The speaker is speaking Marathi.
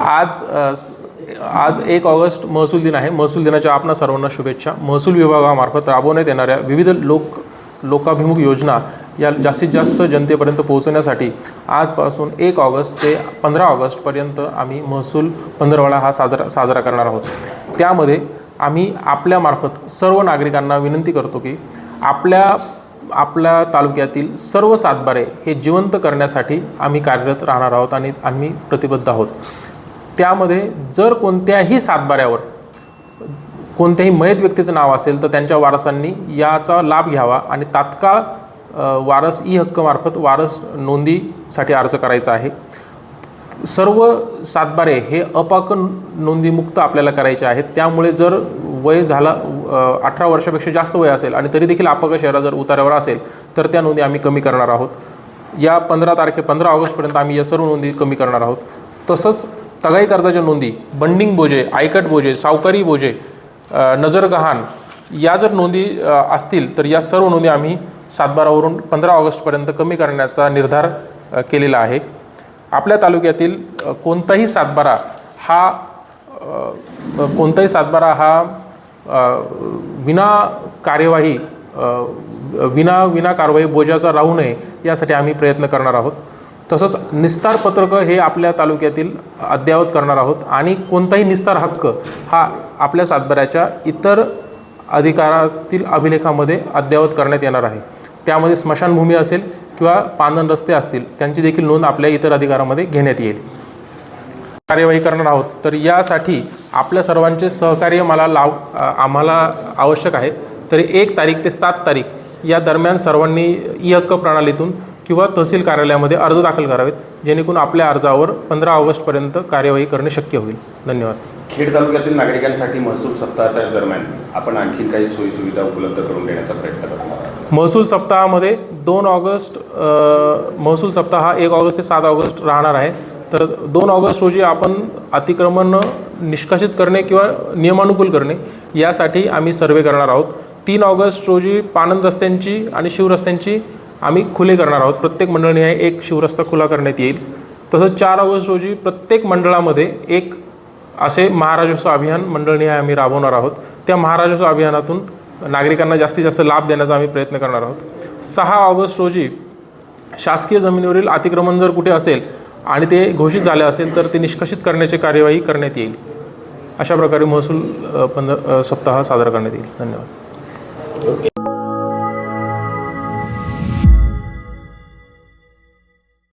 आज आज एक ऑगस्ट महसूल दिन आहे. महसूल दिनाच्या आपणा सर्वांना शुभेच्छा. महसूल विभागामार्फत राबवण्यात येणाऱ्या विविध लोक लोकाभिमुख योजना या जास्तीत जास्त जनतेपर्यंत पोहोचवण्यासाठी आजपासून एक ऑगस्ट ते पंधरा ऑगस्टपर्यंत आम्ही महसूल पंधरवाडा हा साजरा साजरा करणार आहोत. त्यामध्ये आम्ही आपल्यामार्फत सर्व नागरिकांना विनंती करतो की आपल्या आपल्या तालुक्यातील सर्व सातबारे हे जिवंत करण्यासाठी आम्ही कार्यरत राहणार आहोत आणि आम्ही प्रतिबद्ध आहोत. त्यामध्ये जर कोणत्याही सातबाऱ्यावर कोणत्याही मयत व्यक्तीचं नाव असेल तर त्यांच्या वारसांनी याचा लाभ घ्यावा आणि तात्काळ वारस ई हक्कमार्फत वारस नोंदीसाठी अर्ज करायचा आहे. सर्व सातबारे हे अपाक नोंदीमुक्त आपल्याला करायचे आहेत. त्यामुळे जर वय झाला अठरा वर्षापेक्षा जास्त वय असेल आणि तरी देखील अपाक शहरा जर उतार्यावर असेल तर त्या नोंदी आम्ही कमी करणार आहोत. या पंधरा तारखे पंधरा ऑगस्टपर्यंत आम्ही या सर्व नोंदी कमी करणार आहोत. तसंच तगाई कर्जाच्या नोंदी बंडिंग बोजे आयकट बोजे सावकारी बोजे नजरगहाण नजर गहाण या जर नोंदी असतील तर या सर्व नोंदी आम्ही सातबारावरून पंधरा ऑगस्टपर्यंत कमी करण्याचा निर्धार केलेला आहे. आपल्या तालुक्यातील कोणताही सातबारा हा कोणताही सातबारा हा विना कार्यवाही विना विना कारवाई बोजाचा राहू नये यासाठी आम्ही प्रयत्न करणार आहोत. तसंच निस्तार पत्रक हे आपल्या तालुक्यातील अद्ययावत करणार आहोत आणि कोणताही निस्तार हक्क हा आपल्या सातबाऱ्याच्या इतर अधिकारातील अभिलेखामध्ये अद्ययावत करण्यात येणार आहे. त्यामध्ये स्मशानभूमी असेल किंवा पानन रस्ते असतील त्यांची देखील नोंद आपल्या इतर अधिकारामध्ये घेण्यात येईल. कार्यवाही करणार आहोत. तर यासाठी आपल्या सर्वांचे सहकार्य मला लाव आम्हाला आवश्यक आहे. तरी एक तारीख ते सात तारीख या दरम्यान सर्वांनी ई हक्क प्रणालीतून किंवा तहसील कार्यालयामध्ये अर्ज दाखल करावेत जेणेकरून आपल्या अर्जावर पंधरा ऑगस्टपर्यंत कार्यवाही करणे शक्य होईल. धन्यवाद. खेड तालुक्यातील नागरिकांसाठी महसूल सप्ताहाच्या दरम्यान आपण आणखीन काही सोयीसुविधा उपलब्ध करून देण्याचा प्रयत्न करतो महसूल सप्ताहामध्ये दोन ऑगस्ट महसूल सप्ताह हा एक ऑगस्ट ते सात ऑगस्ट राहणार आहे. तर दोन ऑगस्ट रोजी आपण अतिक्रमण निष्कासित करणे किंवा नियमानुकूल करणे यासाठी आम्ही सर्वे करणार आहोत. तीन ऑगस्ट रोजी पानंद रस्त्यांची आणि शिवरस्त्यांची आम्ही खुले करणार आहोत. प्रत्येक मंडळाने एक शिवरस्ता खुला करण्यात येईल. तसंच चार ऑगस्ट रोजी प्रत्येक मंडळामध्ये एक असे महाराजस्व अभियान मंडळने आम्ही राबवणार आहोत. त्या महाराजस्व अभियानातून नागरिकांना जास्तीत जास्त लाभ देण्याचा आम्ही प्रयत्न करणार आहोत. सहा ऑगस्ट रोजी शासकीय जमिनीवरील अतिक्रमण जर कुठे असेल आणि ते घोषित झाले असेल तर ते निष्कासित करण्याची कार्यवाही करण्यात येईल. अशा प्रकारे महसूल पंध सप्ताह साजरा करण्यात येईल. धन्यवाद.